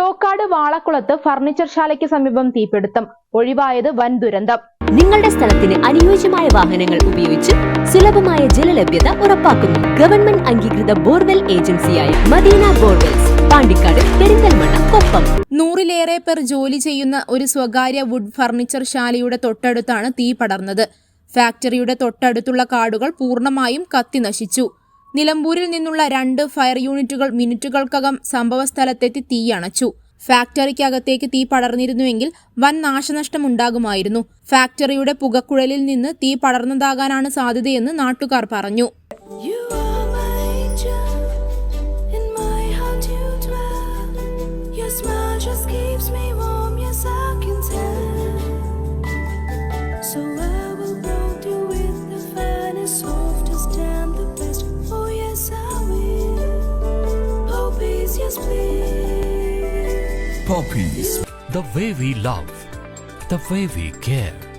Chokkad വാളക്കുളത്ത് furniture ശാലയ്ക്ക് സമീപം തീപിടുത്തം. ഒഴിവായത് വൻ ദുരന്തം. നിങ്ങളുടെ സ്ഥലത്തിന് അനുയോജ്യമായ വാഹനങ്ങൾ ഉപയോഗിച്ച് സുലഭമായ ജലലഭ്യത ഉറപ്പാക്കുന്നു. ഗവൺമെന്റ് അംഗീകൃത ബോർവെൽ ഏജൻസിയായ മദീന ബോർവെൽസ് പാണ്ടിക്കാട് പെരിന്തൽമണ്ണ കൊപ്പം. നൂറിലേറെ പേർ ജോലി ചെയ്യുന്ന ഒരു സ്വകാര്യ വുഡ് ഫർണിച്ചർ ശാലയുടെ തൊട്ടടുത്താണ് തീ പടർന്നത്. ഫാക്ടറിയുടെ തൊട്ടടുത്തുള്ള കാടുകൾ പൂർണമായും കത്തി നശിച്ചു. നിലമ്പൂരിൽ നിന്നുള്ള രണ്ട് ഫയർ യൂണിറ്റുകൾ മിനിറ്റുകൾക്കകം സംഭവസ്ഥലത്തെത്തി തീയണച്ചു ഫാക്ടറിക്കകത്തേക്ക് തീ പടർന്നിരുന്നുവെങ്കിൽ വൻ നാശനഷ്ടമുണ്ടാകുമായിരുന്നു. ഫാക്ടറിയുടെ പുകക്കുഴലിൽ നിന്ന് തീ പടർന്നതാകാനാണ് സാധ്യതയെന്ന് നാട്ടുകാർ പറഞ്ഞു. Just keeps me please, yes please. Poppies. The way we love, the way we care.